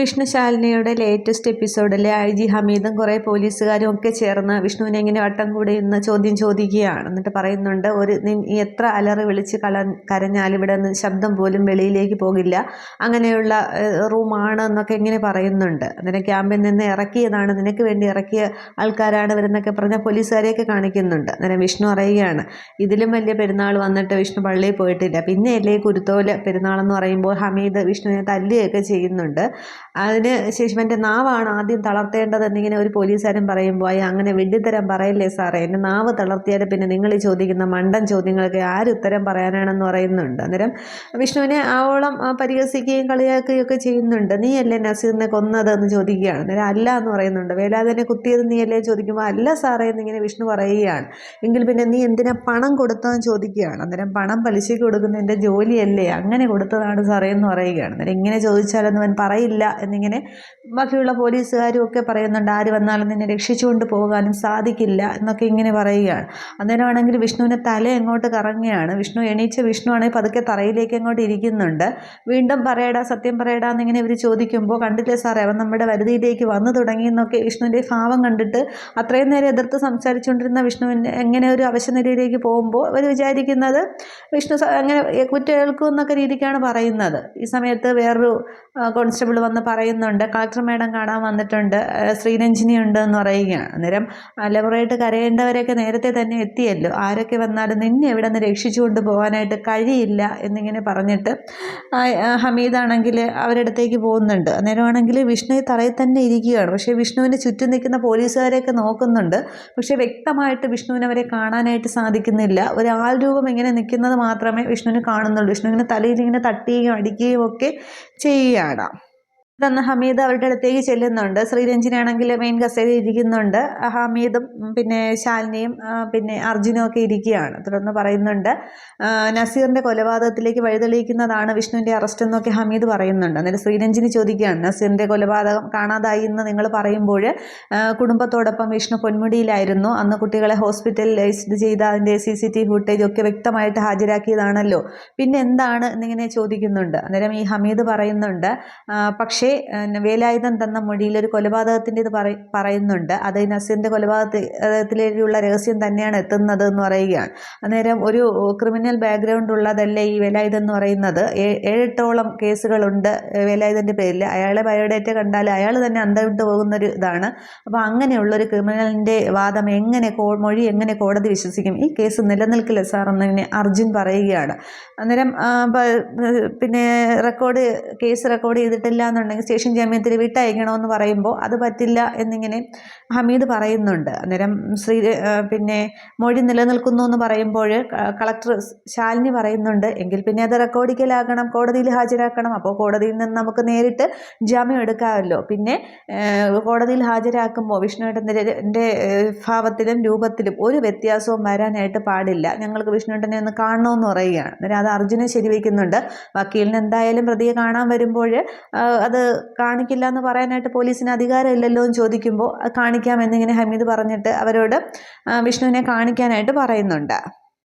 വിഷ്ണുശാലിനിയുടെ latest എപ്പിസോഡിലെ I G ഹമീദും കുറേ പോലീസുകാരും ഒക്കെ ചേർന്ന് വിഷ്ണുവിനെ എങ്ങനെ വട്ടം കൂടി ഇന്ന് ചോദ്യം ചോദിക്കുകയാണ്. എന്നിട്ട് പറയുന്നുണ്ട് ഒരു നീ എത്ര അലറി വിളിച്ച് കള കരഞ്ഞാലും ഇവിടെ നിന്ന് ശബ്ദം പോലും വെളിയിലേക്ക് പോകില്ല. അങ്ങനെയുള്ള റൂമാണ് എന്നൊക്കെ ഇങ്ങനെ പറയുന്നുണ്ട്. നിന്നെ ക്യാമ്പിൽ നിന്ന് ഇറക്കിയതാണ്. നിനക്ക് വേണ്ടി ഇറക്കിയ ആൾക്കാരാണ് ഇവരെന്നൊക്കെ പറഞ്ഞ പോലീസുകാരെയൊക്കെ കാണിക്കുന്നുണ്ട്. അന്നേരം വിഷ്ണു അറിയുകയാണ് ഇതിലും വലിയ പെരുന്നാൾ വന്നിട്ട് വിഷ്ണു പള്ളിയിൽ പോയിട്ടില്ല. പിന്നെ അല്ലേ കുരുത്തോല പെരുന്നാളെന്ന് പറയുമ്പോൾ ഹമീദ് വിഷ്ണുവിനെ തല്ലുകയൊക്കെ ചെയ്യുന്നുണ്ട്. അതിന് ശേഷം എന്റെ നാവാണ് ആദ്യം തളർത്തേണ്ടത് എന്നിങ്ങനെ ഒരു പോലീസുകാരൻ പറയുമ്പോൾ അയ്യ അങ്ങനെ വെട്ടിത്തരം പറയല്ലേ സാറേ? എന്റെ നാവ് തളർത്തിയാൽ പിന്നെ നിങ്ങൾ ചോദിക്കുന്ന മണ്ടൻ ചോദ്യങ്ങൾക്ക് ആര് ഉത്തരം പറയാനാണെന്ന് പറയുന്നുണ്ട്. അന്നേരം വിഷ്ണുവിനെ ആവോളം പരിഹസിക്കുകയും കളിയാക്കുകയും ഒക്കെ ചെയ്യുന്നുണ്ട്. നീയല്ലേ നസീറിനെ കൊന്നത് എന്ന് ചോദിക്കുകയാണ്? അന്നേരം അല്ല എന്ന് പറയുന്നുണ്ട്. വേലാതിനെ കുത്തിയത് നീയല്ലേ? ചോദിക്കുമ്പോൾ അല്ല സാറേ എന്നിങ്ങനെ വിഷ്ണു പറയുകയാണ്. എങ്കിൽ പിന്നെ നീ എന്തിനാ പണം കൊടുത്തതെന്ന് ചോദിക്കുകയാണ്? അന്നേരം പണം പലിശയ്ക്ക് കൊടുക്കുന്ന എന്റെ ജോലിയല്ലേ? അങ്ങനെ കൊടുത്തതാണ് സാറേ എന്ന് പറയുകയാണ്. അന്നേരം ഇങ്ങനെ ചോദിച്ചാലൊന്നും അവൻ പറയില്ല എന്നിങ്ങനെ ബാക്കിയുള്ള പോലീസുകാരും ഒക്കെ പറയുന്നുണ്ട് ആര് വന്നാലും നിന്നെ രക്ഷിച്ചുകൊണ്ട് പോകാനും സാധിക്കില്ല എന്നൊക്കെ ഇങ്ങനെ പറയുകയാണ്. അന്നേരമാണെങ്കിൽ വിഷ്ണുവിനെ തല എങ്ങോട്ട് കറങ്ങുകയാണ്? വിഷ്ണു എണീച്ച വിഷ്ണു ആണെങ്കിൽ പതുക്കെ തറയിലേക്ക് അങ്ങോട്ട് ഇരിക്കുന്നുണ്ട്? വീണ്ടും പറയടാ സത്യം പറയടാ എന്നിങ്ങനെ ഇവർ ചോദിക്കുമ്പോൾ കണ്ടില്ലേ സാറേ അവൻ നമ്മുടെ വരുതിയിലേക്ക് വന്നു തുടങ്ങി എന്നൊക്കെ വിഷ്ണുവിന്റെ ഭാവം കണ്ടിട്ട് അത്രയും നേരം എതിർത്ത് സംസാരിച്ചുകൊണ്ടിരുന്ന വിഷ്ണുവിന്റെ എങ്ങനെ ഒരു അവശനിലയിലേക്ക് പോകുമ്പോൾ അവർ വിചാരിക്കുന്നത് വിഷ്ണു അങ്ങനെ കുറ്റ ഏൽക്കും എന്നൊക്കെ രീതിക്കാണ് പറയുന്നത്. ഈ സമയത്ത് വേറൊരു കോൺസ്റ്റബിൾ വന്ന് പറയുന്നുണ്ട്. കളക്ടർ മേഡം കാണാൻ വന്നിട്ടുണ്ട്. ശ്രീരഞ്ജിനി ഉണ്ട് എന്ന് പറയുകയാണ്. അന്നേരം അലവറായിട്ട് കരയേണ്ടവരൊക്കെ നേരത്തെ തന്നെ എത്തിയല്ലോ. ആരൊക്കെ വന്നാലും നിന്നെ എവിടെ നിന്ന് രക്ഷിച്ചുകൊണ്ട് പോകാനായിട്ട് കഴിയില്ല എന്നിങ്ങനെ പറഞ്ഞിട്ട് ഹമീദാണെങ്കിൽ അവരുടെ അടുത്തേക്ക് പോകുന്നുണ്ട്. അന്നേരമാണെങ്കിൽ വിഷ്ണു തറയിൽ തന്നെ ഇരിക്കുകയാണ്. പക്ഷേ വിഷ്ണുവിന് ചുറ്റും നിൽക്കുന്ന പോലീസുകാരെയൊക്കെ നോക്കുന്നുണ്ട്. പക്ഷേ വ്യക്തമായിട്ട് വിഷ്ണുവിനെ അവരെ കാണാനായിട്ട് സാധിക്കുന്നില്ല. ഒരാൾ രൂപം ഇങ്ങനെ നിൽക്കുന്നത് മാത്രമേ വിഷ്ണുവിന് കാണുന്നുള്ളൂ. വിഷ്ണുവിനെ തലയിൽ ഇങ്ങനെ തട്ടുകയും അടിക്കുകയും ഒക്കെ ചെയ്യുകയാണ്. തുടർന്ന് ഹമീദ് അവരുടെ അടുത്തേക്ക് ചെല്ലുന്നുണ്ട്. ശ്രീരഞ്ജിനാണെങ്കിൽ മെയിൻ കസ്റ്റഡി ഇരിക്കുന്നുണ്ട്. ഹമീദും പിന്നെ ശാലിനിയും പിന്നെ അർജുനും ഒക്കെ ഇരിക്കുകയാണ്. തുടർന്ന് പറയുന്നുണ്ട് നസീറിന്റെ കൊലപാതകത്തിലേക്ക് വഴിതെളിയിക്കുന്നതാണ് വിഷ്ണുവിന്റെ അറസ്റ്റ് എന്നൊക്കെ ഹമീദ് പറയുന്നുണ്ട്. അന്നേരം ശ്രീരഞ്ജിനി ചോദിക്കുകയാണ് നസീറിന്റെ കൊലപാതകം കാണാതായി എന്ന് നിങ്ങൾ പറയുമ്പോൾ കുടുംബത്തോടൊപ്പം വിഷ്ണു പൊന്മുടിയിലായിരുന്നു. അന്ന് കുട്ടികളെ ഹോസ്പിറ്റലൈസ്ഡ് ചെയ്ത അതിന്റെ സി സി ടി ഫുട്ടേജ് ഒക്കെ വ്യക്തമായിട്ട് ഹാജരാക്കിയതാണല്ലോ. പിന്നെ എന്താണ് എന്നിങ്ങനെ ചോദിക്കുന്നുണ്ട്. അന്നേരം ഈ ഹമീദ് പറയുന്നുണ്ട് ആ, പക്ഷേ വേലായുധം തന്ന മൊഴിയിൽ ഒരു കൊലപാതകത്തിന്റെ ഇത് പറയ പറയുന്നുണ്ട്. അത് നസീറിന്റെ കൊലപാതകത്തിലേക്കുള്ള രഹസ്യം തന്നെയാണ് എത്തുന്നത് എന്ന് പറയുകയാണ്. അന്നേരം ഒരു ക്രിമിനൽ ബാക്ക്ഗ്രൗണ്ട് ഉള്ളതല്ലേ ഈ വേലായുധം എന്ന് പറയുന്നത്? ഏഴെട്ടോളം കേസുകളുണ്ട് വേലായുധന്റെ പേരിൽ. അയാളെ ബയോഡേറ്റ കണ്ടാൽ അയാൾ തന്നെ അന്തവിട്ട് പോകുന്നൊരു ഇതാണ്. അപ്പോൾ അങ്ങനെയുള്ളൊരു ക്രിമിനലിന്റെ വാദം എങ്ങനെ മൊഴി എങ്ങനെ കോടതി വിശ്വസിക്കും? ഈ കേസ് നിലനിൽക്കില്ല സാർ എന്നിങ്ങനെ അർജുൻ പറയുകയാണ്. അന്നേരം പിന്നെ റെക്കോർഡ് കേസ് റെക്കോർഡ് ചെയ്തിട്ടില്ല എന്നുണ്ടെങ്കിൽ സ്റ്റേഷൻ ജാമ്യത്തിൽ വിട്ടയക്കണമെന്ന് പറയുമ്പോൾ അത് പറ്റില്ല എന്നിങ്ങനെ ഹമീദ് പറയുന്നുണ്ട്. അന്നേരം ശ്രീ പിന്നെ മൊഴി നിലനിൽക്കുന്നു എന്ന് പറയുമ്പോൾ കളക്ടർ ശാലിനി പറയുന്നുണ്ട്. എങ്കിൽ പിന്നെ അത് റെക്കോർഡിക്കലാക്കണം കോടതിയിൽ ഹാജരാക്കണം. അപ്പോൾ കോടതിയിൽ നിന്ന് നമുക്ക് നേരിട്ട് ജാമ്യം എടുക്കാമല്ലോ. പിന്നെ കോടതിയിൽ ഹാജരാക്കുമ്പോൾ വിഷ്ണുവേട്ടന്റെ ഭാവത്തിലും രൂപത്തിലും ഒരു വ്യത്യാസവും വരാനായിട്ട് പാടില്ല. ഞങ്ങൾക്ക് വിഷ്ണുവേട്ടനെ ഒന്ന് കാണണമെന്ന് പറയുകയാണ്. അന്നേരം അത് അർജുനെ ശരിവയ്ക്കുന്നുണ്ട് വക്കീലിന് എന്തായാലും പ്രതിയെ കാണാൻ വരുമ്പോൾ അത് കാണിക്കില്ല എന്ന് പറയാനായിട്ട് പോലീസിന് അധികാരമില്ലല്ലോ എന്ന് ചോദിക്കുമ്പോൾ കാണിക്കാം എന്നിങ്ങനെ ഹമീദ് പറഞ്ഞിട്ട് അവരോട് വിഷ്ണുവിനെ കാണിക്കാനായിട്ട് പറയുന്നുണ്ട്.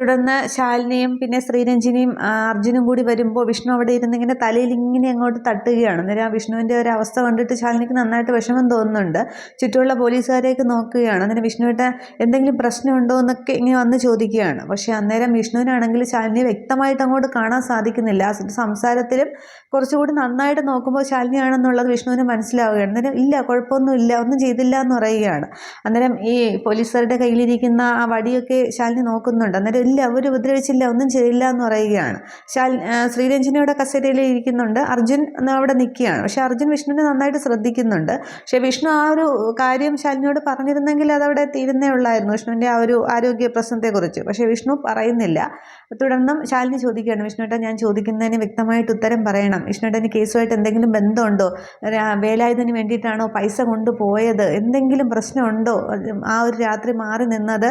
തുടർന്ന് ശാലിനിയും പിന്നെ ശ്രീരഞ്ജിനിയും അർജുനും കൂടി വരുമ്പോൾ വിഷ്ണു അവിടെ ഇരുന്ന് ഇങ്ങനെ തലയിൽ ഇങ്ങനെ അങ്ങോട്ട് തട്ടുകയാണ്. അന്നേരം ആ വിഷ്ണുവിന്റെ ഒരു അവസ്ഥ കണ്ടിട്ട് ശാലിനിക്ക് നന്നായിട്ട് വിഷമം തോന്നുന്നുണ്ട്. ചുറ്റുമുള്ള പോലീസുകാരെയൊക്കെ നോക്കുകയാണ്. അന്നേരം വിഷ്ണുവിട്ട് എന്തെങ്കിലും പ്രശ്നമുണ്ടോ? എന്നൊക്കെ ഇങ്ങനെ വന്ന് ചോദിക്കുകയാണ്. പക്ഷേ അന്നേരം വിഷ്ണുവിനാണെങ്കിൽ ശാലിനിയെ വ്യക്തമായിട്ട് അങ്ങോട്ട് കാണാൻ സാധിക്കുന്നില്ല. ആ സംസാരത്തിലും കുറച്ചുകൂടി നന്നായിട്ട് നോക്കുമ്പോൾ ശാലിനിയാണെന്നുള്ളത് വിഷ്ണുവിന് മനസ്സിലാവുകയാണ്. അന്നേരം ഇല്ല കുഴപ്പമൊന്നുമില്ല ഒന്നും ചെയ്തില്ല എന്ന് പറയുകയാണ്. അന്നേരം ഈ പോലീസുകാരുടെ കയ്യിലിരിക്കുന്ന ആ വടിയൊക്കെ ശാലിനി നോക്കുന്നുണ്ട്. അന്നേരം ഇല്ല അവർ ഉപദ്രവിച്ചില്ല ഒന്നും ചെയ്തില്ല എന്ന് പറയുകയാണ്. ശാൽ ആ, ശ്രീരഞ്ജിനിയുടെ കസേരയിൽ ഇരിക്കുന്നുണ്ട്. അർജുൻ അവിടെ നിൽക്കുകയാണ്. പക്ഷേ അർജുൻ വിഷ്ണുവിനെ നന്നായിട്ട് ശ്രദ്ധിക്കുന്നുണ്ട്. പക്ഷേ വിഷ്ണു ആ ഒരു കാര്യം ശാലിനിയോട് പറഞ്ഞിരുന്നെങ്കിൽ അതവിടെ തീരുന്നേ ഉള്ളായിരുന്നു വിഷ്ണുവിന്റെ ആ ഒരു ആരോഗ്യ പ്രശ്നത്തെക്കുറിച്ച് പക്ഷേ വിഷ്ണു പറയുന്നില്ല. തുടർന്നും ശാലിനി ചോദിക്കുകയാണ് വിഷ്ണുവേട്ടൻ ഞാൻ ചോദിക്കുന്നതിന് വ്യക്തമായിട്ട് ഉത്തരം പറയണം. വിഷ്ണുവേട്ടന് കേസുമായിട്ട് എന്തെങ്കിലും ബന്ധമുണ്ടോ? വേലായുധന് വേണ്ടിയിട്ടാണോ പൈസ കൊണ്ടുപോയത്? എന്തെങ്കിലും പ്രശ്നമുണ്ടോ? ആ ഒരു രാത്രി മാറി നിന്നത്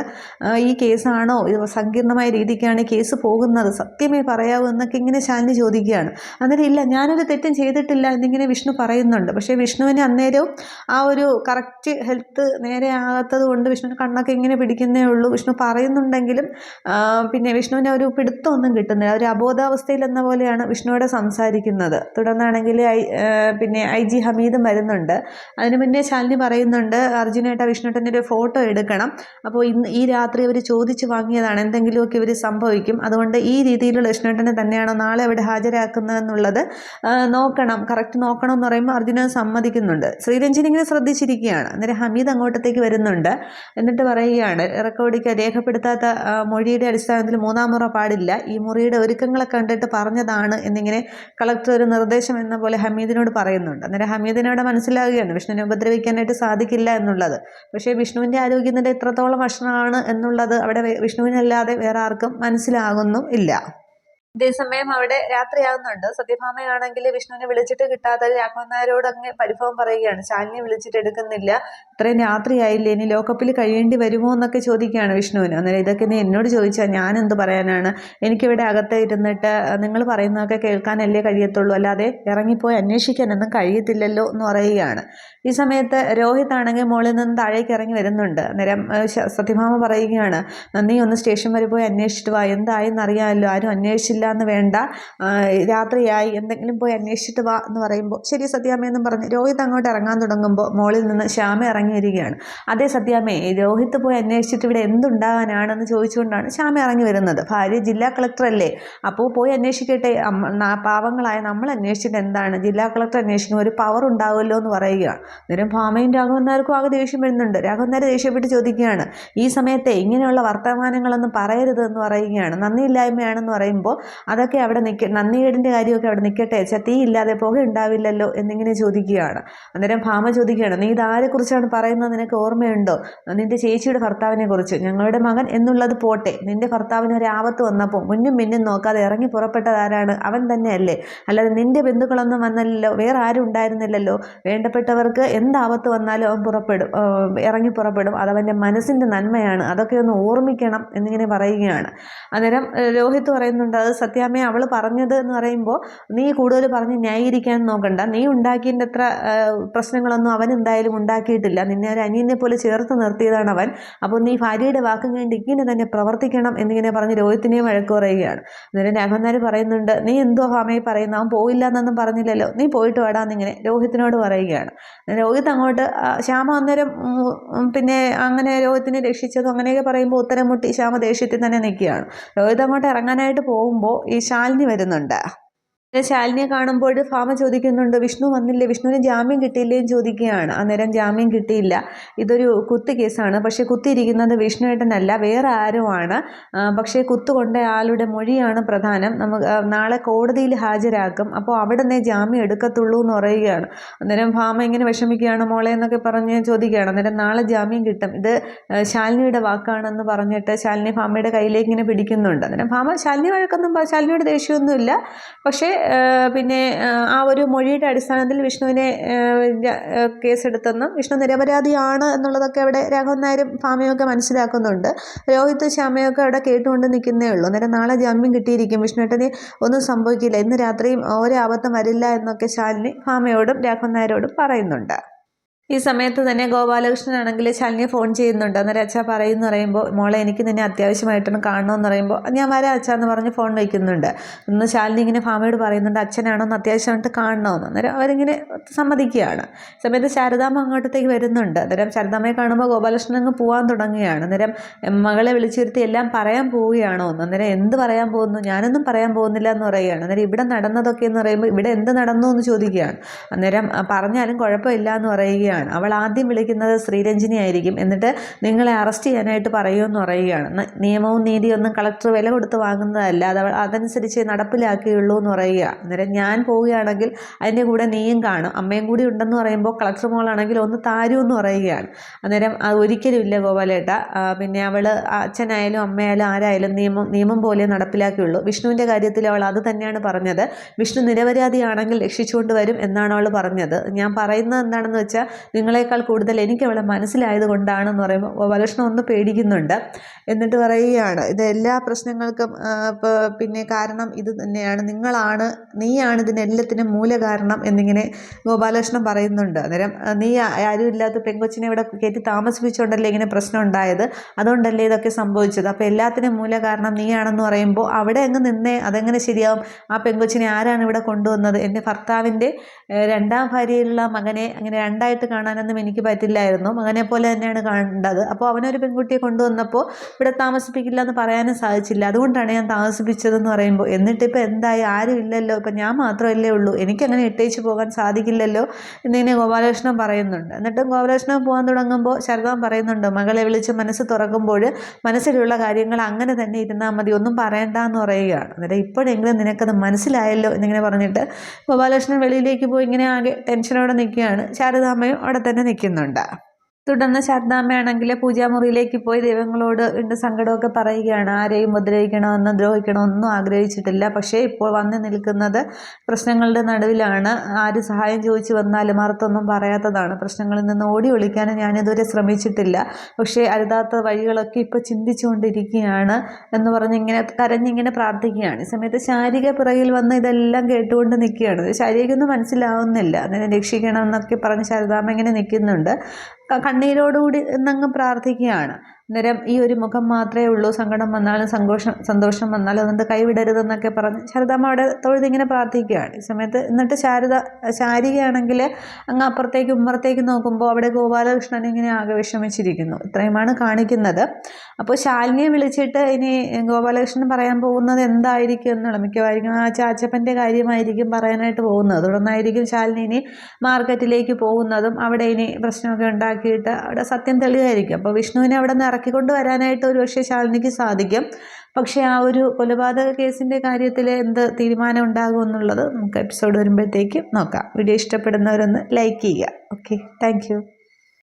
ഈ കേസാണോ? സങ്കീർണമായ രീതിക്കാണ് കേസ് പോകുന്നത്. സത്യമേ പറയാവൂ എന്നൊക്കെ ഇങ്ങനെ ശാലിനി ചോദിക്കുകയാണ്. അന്നേരം ഇല്ല ഞാനൊരു തെറ്റും ചെയ്തിട്ടില്ല എന്നിങ്ങനെ വിഷ്ണു പറയുന്നുണ്ട്. പക്ഷേ വിഷ്ണുവിന് അന്നേരവും ആ ഒരു കറക്റ്റ് ഹെൽത്ത് നേരെ ആകാത്തത് കൊണ്ട് വിഷ്ണുവിന് കണ്ണൊക്കെ ഇങ്ങനെ പിടിക്കുന്നേ ഉള്ളൂ. വിഷ്ണു പറയുന്നുണ്ടെങ്കിലും പിന്നെ വിഷ്ണുവിനെ ഒരു പിടുത്തമൊന്നും കിട്ടുന്നില്ല. ഒരു അബോധാവസ്ഥയിൽ എന്ന പോലെയാണ് വിഷ്ണുവോടെ സംസാരിക്കുന്നത്. തുടർന്നാണെങ്കിൽ ഐ പിന്നെ ഐ ജി ഹമീദും വരുന്നുണ്ട്. അതിന് മുന്നേ ശാലിനി പറയുന്നുണ്ട് അർജുനേട്ട വിഷ്ണുട്ടന്റെ ഒരു ഫോട്ടോ എടുക്കണം. അപ്പോൾ ഇന്ന് ഈ രാത്രി അവർ ചോദിച്ചു വാങ്ങിയതാണ്. എന്തെങ്കിലുമൊക്കെ ഇവർ സംഭവിക്കും. അതുകൊണ്ട് ഈ രീതിയിലുള്ള വിഷ്ണുട്ടനെ തന്നെയാണോ നാളെ അവിടെ ഹാജരാക്കുന്നതെന്നുള്ളത് നോക്കണം. കറക്റ്റ് നോക്കണം എന്ന് പറയുമ്പോൾ അർജുനൻ സമ്മതിക്കുന്നുണ്ട്. ശ്രീരഞ്ജൻ ഇങ്ങനെ ശ്രദ്ധിച്ചിരിക്കുകയാണ്. അന്നേരം ഹമീദ് അങ്ങോട്ടത്തേക്ക് വരുന്നുണ്ട്. എന്നിട്ട് പറയുകയാണ് റെക്കോർഡിക്ക് രേഖപ്പെടുത്താത്ത മൊഴിയുടെ അടിസ്ഥാനത്തിൽ മൂന്നാം മുറ പാടില്ല. ഈ മുറിയുടെ ഒരുക്കങ്ങളെ കണ്ടിട്ട് പറഞ്ഞതാണ് എന്നിങ്ങനെ കളക്ടർ ഒരു നിർദ്ദേശം എന്ന പോലെ ഹമീദിനോട് പറയുന്നുണ്ട്. അന്നേരം ഹമീദിനോട് മനസ്സിലാവുകയാണ്. വിഷ്ണുവിനെ ഉപദ്രവിക്കാനായിട്ട് സാധിക്കില്ല എന്നുള്ളത്. പക്ഷേ വിഷ്ണുവിന്റെ ആരോഗ്യനില ഇത്രത്തോളം വഷണമാണ് എന്നുള്ളത് അവിടെ വിഷ്ണുവിനല്ലാതെ വേറെ ആർക്കും മനസ്സിലാകുന്നും ഇല്ല. ഇതേസമയം അവിടെ രാത്രിയാകുന്നുണ്ട് സത്യഭാമയാണെങ്കിൽ വിഷ്ണുവിനെ വിളിച്ചിട്ട് കിട്ടാതെ രാഘവൻ നായരോട് അങ്ങ് പരിഭവം പറയുകയാണ്. ശാലിനെ വിളിച്ചിട്ട് എടുക്കുന്നില്ല. ഇത്രയും രാത്രിയായില്ലേ? ഇനി ലോക്കപ്പിൽ കഴിയേണ്ടി വരുമോ എന്നൊക്കെ ചോദിക്കുകയാണ് വിഷ്ണുവിന്. അന്നേരം ഇതൊക്കെ നീ എന്നോട് ചോദിച്ചാൽ ഞാൻ എന്ത് പറയാനാണ്? എനിക്കിവിടെ അകത്ത് ഇരുന്നിട്ട് നിങ്ങൾ പറയുന്നതൊക്കെ കേൾക്കാനല്ലേ കഴിയത്തുള്ളൂ. അല്ലാതെ ഇറങ്ങിപ്പോയി അന്വേഷിക്കാനൊന്നും കഴിയത്തില്ലല്ലോ എന്ന് പറയുകയാണ്. ഈ സമയത്ത് രോഹിത് ആണെങ്കിൽ മുകളിൽ നിന്ന് താഴേക്ക് ഇറങ്ങി വരുന്നുണ്ട്. അന്നേരം സത്യഭാമ പറയുകയാണ് നീ ഒന്ന് സ്റ്റേഷൻ വരെ പോയി അന്വേഷിച്ചിട്ട് വാ. എന്തായെന്നറിയാമല്ലോ ആരും അന്വേഷിച്ചില്ല എന്ന് വേണ്ട. രാത്രിയായി എന്തെങ്കിലും പോയി അന്വേഷിച്ചിട്ട് വാ എന്ന് പറയുമ്പോൾ ശരി സത്യാമ്മയെന്നും പറഞ്ഞ് രോഹിത് അങ്ങോട്ട് ഇറങ്ങാൻ തുടങ്ങുമ്പോൾ മോളിൽ നിന്ന് ശ്യാമ ഇറങ്ങി വരികയാണ് അതേ സത്യാമ്മേ രോഹിത് പോയി അന്വേഷിച്ചിട്ട് ഇവിടെ എന്തുണ്ടാകാനാണെന്ന് ചോദിച്ചുകൊണ്ടാണ് ശ്യാമ ഇറങ്ങി വരുന്നത്. ഭാര്യ ജില്ലാ കളക്ടറല്ലേ അപ്പോൾ പോയി അന്വേഷിക്കട്ടെ. പാവങ്ങളായ നമ്മൾ അന്വേഷിച്ചിട്ട് എന്താണ്? ജില്ലാ കളക്ടർ അന്വേഷിക്കുമ്പോൾ ഒരു പവർ ഉണ്ടാവുമല്ലോ എന്ന് പറയുക അന്നേരം ഭാമയും രാഘവന്നാർക്കും ആകെ ദേഷ്യം വരുന്നുണ്ട്. രാഘവന്നാർ ദേഷ്യപ്പെട്ട് ചോദിക്കുകയാണ്. ഈ സമയത്തെ ഇങ്ങനെയുള്ള വർത്തമാനങ്ങളൊന്നും പറയരുത് എന്ന് പറയുകയാണ്. നന്ദിയില്ലായ്മയാണെന്ന് പറയുമ്പോൾ അതൊക്കെ അവിടെ നിൽക്ക നന്ദികേടിന്റെ കാര്യമൊക്കെ അവിടെ നിൽക്കട്ടെ ചെ തീ ഇല്ലാതെ പുക ഉണ്ടാവില്ലല്ലോ എന്നിങ്ങനെ ചോദിക്കുകയാണ്. അന്നേരം ഭാമ ചോദിക്കുകയാണ് നീ ഇതാരെക്കുറിച്ചാണ് പറയുന്നത്? നിനക്ക് ഓർമ്മയുണ്ടോ? നിന്റെ ചേച്ചിയുടെ ഭർത്താവിനെ കുറിച്ച് ഞങ്ങളുടെ മകൻ എന്നുള്ളത് പോട്ടെ. നിന്റെ ഭർത്താവിന് ഒരു ആപത്ത് വന്നപ്പോൾ മുന്നും മിന്നും നോക്കാതെ ഇറങ്ങി പുറപ്പെട്ടതാരാണ് അവൻ തന്നെയല്ലേ. അല്ലാതെ നിന്റെ ബന്ധുക്കളൊന്നും വന്നല്ലോ വേറെ ആരും ഉണ്ടായിരുന്നില്ലല്ലോ. വേണ്ടപ്പെട്ടവർക്ക് എന്ത് ആപത്ത് വന്നാലും അവൻ പുറപ്പെടും ഇറങ്ങി പുറപ്പെടും. അതവന്റെ മനസ്സിന്റെ നന്മയാണ്. അതൊക്കെ ഒന്ന് ഓർമ്മിക്കണം എന്നിങ്ങനെ പറയുകയാണ്. അന്നേരം രോഹിത് പറയുന്നുണ്ട് അത് സത്യാമ്മയെ അവൾ പറഞ്ഞത് എന്ന് പറയുമ്പോൾ നീ കൂടുതൽ പറഞ്ഞ് ന്യായീകരിക്കാൻ നോക്കണ്ട. നീ ഉണ്ടാക്കിയതിന്റെ അത്ര പ്രശ്നങ്ങളൊന്നും അവൻ എന്തായാലും ഉണ്ടാക്കിയിട്ടില്ല. നിന്നെ ഒരു അനിയനെ പോലെ ചേർത്ത് നിർത്തിയതാണ് അവൻ. അപ്പോൾ നീ ഭാര്യയുടെ വാക്കും കേണ്ടി ഇങ്ങനെ തന്നെ പ്രവർത്തിക്കണം എന്നിങ്ങനെ പറഞ്ഞ് രോഹിത്തിനെയും വഴക്ക് പറയുകയാണ്. അന്നേരം രാഘവന്മാർ പറയുന്നുണ്ട് നീ എന്തോ ഭാമയെ പറയുന്നു? അവൻ പോയില്ല എന്നൊന്നും പറഞ്ഞില്ലല്ലോ. നീ പോയിട്ട് വേടാന്നിങ്ങനെ രോഹിത്തിനോട് പറയുകയാണ്. രോഹിത് അങ്ങോട്ട് ശ്യാമ അന്നേരം പിന്നെ അങ്ങനെ രോഹിത്തിനെ രക്ഷിച്ചതും അങ്ങനെയൊക്കെ പറയുമ്പോൾ ഉത്തരം മുട്ടി ശ്യാമ ദേഷ്യത്തിൽ തന്നെ നിൽക്കുകയാണ്. രോഹിത് അങ്ങോട്ട് ഇറങ്ങാനായിട്ട് പോകുമ്പോൾ ഈ ശാലിനി വരുന്നുണ്ട്. ശാലിനിയെ കാണുമ്പോൾ ഫാമ ചോദിക്കുന്നുണ്ട് വിഷ്ണു വന്നില്ലേ? വിഷ്ണുവിന് ജാമ്യം കിട്ടിയില്ലേ? എന്ന് ചോദിക്കുകയാണ്. അന്നേരം ജാമ്യം കിട്ടിയില്ല. ഇതൊരു കുത്ത് കേസാണ്. പക്ഷേ കുത്തിയിരിക്കുന്നത് വിഷ്ണുവേട്ടനല്ല വേറെ ആരുമാണ്. പക്ഷേ കുത്തുകൊണ്ട ആളുടെ മൊഴിയാണ് പ്രധാനം. നമുക്ക് നാളെ കോടതിയിൽ ഹാജരാക്കും. അപ്പോൾ അവിടെ നിന്നേ ജാമ്യം എടുക്കത്തുള്ളൂ എന്ന് പറയുകയാണ്. അന്നേരം ഫാമ എങ്ങനെ വിഷമിക്കുകയാണ് മോളെ എന്നൊക്കെ പറഞ്ഞ് ചോദിക്കുകയാണ്. അന്നേരം നാളെ ജാമ്യം കിട്ടും. ഇത് ശാലിനിയുടെ വാക്കാണെന്ന് പറഞ്ഞിട്ട് ശാലിനി ഫാമയുടെ കയ്യിലേക്ക് ഇങ്ങനെ പിടിക്കുന്നുണ്ട്. അന്നേരം ഫാമ ശാലിനി വഴക്കൊന്നും ശാലിനിയുടെ ദേഷ്യമൊന്നുമില്ല. പക്ഷേ പിന്നെ ആ, ഒരു മൊഴിയുടെ അടിസ്ഥാനത്തിൽ വിഷ്ണുവിനെ കേസെടുത്തെന്നും വിഷ്ണു നിരപരാധിയാണ് എന്നുള്ളതൊക്കെ അവിടെ രാഘവൻ നായരും ഭാമയൊക്കെ മനസ്സിലാക്കുന്നുണ്ട്. രോഹിത് ശ്യാമയൊക്കെ അവിടെ കേട്ടുകൊണ്ട് നിൽക്കുന്നേ ഉള്ളൂ. അന്നേരം നാളെ ജാമ്യം കിട്ടിയിരിക്കും. വിഷ്ണുവേട്ടന് ഒന്നും സംഭവിക്കില്ല. ഇന്ന് രാത്രിയും ഒരാപത്തും വരില്ല എന്നൊക്കെ ശാലിനി ഭാമയോടും രാഘവൻ നായരോടും പറയുന്നുണ്ട്. ഈ സമയത്ത് തന്നെ ഗോപാലകൃഷ്ണനാണെങ്കിൽ ശാലിനി ഫോൺ ചെയ്യുന്നുണ്ട്. അന്നേരം അച്ഛാ പറയുമെന്ന് പറയുമ്പോൾ മോളെ എനിക്ക് നിന്നെ അത്യാവശ്യമായിട്ടൊന്ന് കാണണമെന്ന് പറയുമ്പോൾ ഞാൻ വരാം അച്ഛാ എന്ന് പറഞ്ഞ് ഫോൺ വയ്ക്കുന്നുണ്ട് ഇന്ന് ശാലിനി ഇങ്ങനെ ഫാമയോട് പറയുന്നുണ്ട് അച്ഛനാണോ എന്ന് അത്യാവശ്യമായിട്ട് കാണണമെന്ന് അന്നേരം അവരിങ്ങനെ സമ്മതിക്കുകയാണ്. സമയത്ത് ശാരദാമ്മ അങ്ങോട്ടത്തേക്ക് വരുന്നുണ്ട്. അന്നേരം ശാരദാമ്മയെ കാണുമ്പോൾ ഗോപാലകൃഷ്ണൻ അങ്ങ് പോകാൻ തുടങ്ങുകയാണ്. അന്നേരം മകളെ വിളിച്ചിരുത്തി എല്ലാം പറയാൻ പോവുകയാണോ എന്ന് അന്നേരം എന്ത് പറയാൻ പോകുന്നു? ഞാനൊന്നും പറയാൻ പോകുന്നില്ല എന്ന് പറയുകയാണ്. അന്നേരം ഇവിടെ നടന്നതൊക്കെ എന്ന് പറയുമ്പോൾ ഇവിടെ എന്ത് നടന്നു എന്ന് ചോദിക്കുകയാണ്. അന്നേരം പറഞ്ഞാലും കുഴപ്പമില്ല എന്ന് പറയുകയാണ്. അവൾ ആദ്യം വിളിക്കുന്നത് ശ്രീരഞ്ജിനി ആയിരിക്കും. എന്നിട്ട് നിങ്ങളെ അറസ്റ്റ് ചെയ്യാനായിട്ട് പറയുമെന്ന് പറയുകയാണ്. നിയമവും നീതിയൊന്നും കളക്ടർ വില കൊടുത്ത് വാങ്ങുന്നതല്ല. അത് അതനുസരിച്ച് നടപ്പിലാക്കിയുള്ളൂ എന്ന് പറയുക അന്നേരം ഞാൻ പോവുകയാണെങ്കിൽ അതിന്റെ കൂടെ നീയും കാണും. അമ്മയും കൂടി ഉണ്ടെന്ന് പറയുമ്പോൾ കളക്ടർ മോളാണെങ്കിൽ ഒന്ന് താരുമെന്ന് പറയുകയാണ്. അന്നേരം ഒരിക്കലും ഇല്ല ഗോപാലേട്ട. പിന്നെ അവൾ അച്ഛനായാലും അമ്മയായാലും ആരായാലും നിയമം നിയമം പോലെ നടപ്പിലാക്കിയുള്ളൂ. വിഷ്ണുവിന്റെ കാര്യത്തിൽ അവൾ അത് തന്നെയാണ് പറഞ്ഞത്. വിഷ്ണു നിരപരാധിയാണെങ്കിൽ രക്ഷിച്ചുകൊണ്ട് വരും എന്നാണ് അവൾ പറഞ്ഞത്. ഞാൻ പറയുന്നത് എന്താണെന്ന് വെച്ചാൽ നിങ്ങളെക്കാൾ കൂടുതൽ എനിക്ക് അവളെ മനസ്സിലായത് കൊണ്ടാണെന്ന് പറയുമ്പോൾ വലക്ഷണം ഒന്ന് പേടിക്കുന്നുണ്ട്. എന്നിട്ട് പറയുകയാണ് ഇത് എല്ലാ പ്രശ്നങ്ങൾക്കും പിന്നെ കാരണം ഇത് തന്നെയാണ്. നിങ്ങളാണ് നീയാണ് ഇതിനെല്ലാത്തിനും മൂലകാരണം എന്നിങ്ങനെ ഗോപാലകൃഷ്ണൻ പറയുന്നുണ്ട്. അന്നേരം നീ ആരും ഇല്ലാത്ത പെങ്കൊച്ചിനെ ഇവിടെ കയറ്റി താമസിപ്പിച്ചുകൊണ്ടല്ലേ ഇങ്ങനെ പ്രശ്നം ഉണ്ടായത്? അതുകൊണ്ടല്ലേ ഇതൊക്കെ സംഭവിച്ചത്? അപ്പോൾ എല്ലാത്തിനും മൂല കാരണം നീയാണെന്ന് പറയുമ്പോൾ അവിടെ അങ്ങ് നിന്നേ അതെങ്ങനെ ശരിയാവും? ആ പെങ്കൊച്ചിനെ ആരാണ് ഇവിടെ കൊണ്ടുവന്നത്? എന്റെ ഭർത്താവിന്റെ രണ്ടാം ഭാര്യയിലുള്ള മകനെ അങ്ങനെ രണ്ടായിട്ട് കാണാനൊന്നും എനിക്ക് പറ്റില്ലായിരുന്നു. മകനെ പോലെ തന്നെയാണ് കണ്ടത്. അപ്പോൾ അവനൊരു പെൺകുട്ടിയെ കൊണ്ടുവന്നപ്പോൾ ഇവിടെ താമസിപ്പിക്കില്ല എന്ന് പറയാനും സാധിച്ചില്ല. അതുകൊണ്ടാണ് ഞാൻ താമസിപ്പിച്ചതെന്ന് പറയുമ്പോൾ എന്നിട്ട് എന്നിട്ടിപ്പോൾ എന്തായി? ആരും ഇല്ലല്ലോ. ഇപ്പം ഞാൻ മാത്രമല്ലേ ഉള്ളൂ. എനിക്കങ്ങനെ ഇട്ടേച്ച് പോകാൻ സാധിക്കില്ലല്ലോ എന്നിങ്ങനെ ഗോപാലകൃഷ്ണൻ പറയുന്നുണ്ട്. എന്നിട്ട് ഗോപാലകൃഷ്ണൻ പോകാൻ തുടങ്ങുമ്പോൾ ശരതാൻ പറയുന്നുണ്ട് മകളെ വിളിച്ച് മനസ്സ് തുറക്കുമ്പോൾ മനസ്സിലുള്ള കാര്യങ്ങൾ അങ്ങനെ തന്നെ ഇരുന്നാൽ മതി. ഒന്നും പറയണ്ട എന്ന് പറയുകയാണ്. എന്നിട്ട് ഇപ്പോഴെങ്കിലും നിനക്കത് മനസ്സിലായല്ലോ എന്നിങ്ങനെ പറഞ്ഞിട്ട് ഗോപാലകൃഷ്ണൻ വെളിയിലേക്ക് പോയി ഇങ്ങനെ ആകെ ടെൻഷനോടെ നിൽക്കുകയാണ്. ശാരദാമ്മയും അവിടെ തന്നെ നിൽക്കുന്നുണ്ട്. തുടർന്ന് ശാരദാമ്മയാണെങ്കിൽ പൂജാമുറിയിലേക്ക് പോയി ദൈവങ്ങളോട് ഉണ്ട് സങ്കടമൊക്കെ പറയുകയാണ്. ആരെയും ഉപദ്രവിക്കണമെന്നും ദ്രോഹിക്കണമെന്നും ആഗ്രഹിച്ചിട്ടില്ല. പക്ഷേ ഇപ്പോൾ വന്നു നിൽക്കുന്നത് പ്രശ്നങ്ങളുടെ നടുവിലാണ്. ആര് സഹായം ചോദിച്ചു വന്നാലും മറുത്തൊന്നും പറയാത്തതാണ്. പ്രശ്നങ്ങളിൽ നിന്ന് ഓടി ഒളിക്കാനും ഞാനിതുവരെ ശ്രമിച്ചിട്ടില്ല. പക്ഷേ അരുതാത്ത വഴികളൊക്കെ ഇപ്പോൾ ചിന്തിച്ചുകൊണ്ടിരിക്കുകയാണ് എന്ന് പറഞ്ഞിങ്ങനെ കരഞ്ഞിങ്ങനെ പ്രാർത്ഥിക്കുകയാണ്. ഈ സമയത്ത് ശാരിക പിറകിൽ വന്ന് ഇതെല്ലാം കേട്ടുകൊണ്ട് നിൽക്കുകയാണ്. ശാരികയൊന്നും മനസ്സിലാവുന്നില്ല. അതിനെ രക്ഷിക്കണം എന്നൊക്കെ പറഞ്ഞ് ശാരദാമ്മ ഇങ്ങനെ നിൽക്കുന്നുണ്ട്. കണ്ണീരോടുകൂടി എന്നങ്ങ് പ്രാർത്ഥിക്കുകയാണ്. അന്നേരം ഈ ഒരു മുഖം മാത്രമേ ഉള്ളൂ. സങ്കടം വന്നാലും സന്തോഷം സന്തോഷം വന്നാലും അതുകൊണ്ട് കൈവിടരുതെന്നൊക്കെ പറഞ്ഞ് ശാരദാമ്മ അവിടെ തൊഴുതിങ്ങനെ പ്രാർത്ഥിക്കുകയാണ്. ഈ സമയത്ത് എന്നിട്ട് ശാരദ ശാരികയാണെങ്കിൽ അങ്ങ് അപ്പുറത്തേക്ക് ഉമ്മറത്തേക്ക് നോക്കുമ്പോൾ അവിടെ ഗോപാലകൃഷ്ണൻ ഇങ്ങനെ ആകെ വിഷമിച്ചിരിക്കുന്നു. ഇത്രയുമാണ് കാണിക്കുന്നത്. അപ്പോൾ ശാലിനിയെ വിളിച്ചിട്ട് ഇനി ഗോപാലകൃഷ്ണൻ പറയാൻ പോകുന്നത് എന്തായിരിക്കും എന്നുള്ള മിക്കവായിരിക്കും ആ ചാച്ചപ്പന്റെ കാര്യമായിരിക്കും പറയാനായിട്ട് പോകുന്നത്. തുടർന്നായിരിക്കും ശാലിനി ഇനി മാർക്കറ്റിലേക്ക് പോകുന്നതും അവിടെ ഇനി പ്രശ്നമൊക്കെ ഉണ്ടാക്കിയിട്ട് അവിടെ സത്യം തെളിവായിരിക്കും അപ്പോൾ വിഷ്ണുവിനെ അവിടെ നിന്ന് ഇറക്കിക്കൊണ്ട് വരാനായിട്ട് ഒരു പക്ഷേ ശാലിനിക്ക് സാധിക്കും. പക്ഷേ ആ ഒരു കൊലപാതക കേസിന്റെ കാര്യത്തിൽ എന്ത് തീരുമാനം ഉണ്ടാകും എന്നുള്ളത് നമുക്ക് എപ്പിസോഡ് വരുമ്പോഴത്തേക്കും നോക്കാം. വീഡിയോ ഇഷ്ടപ്പെടുന്നവരൊന്ന് ലൈക്ക് ചെയ്യുക. ഓക്കെ. താങ്ക്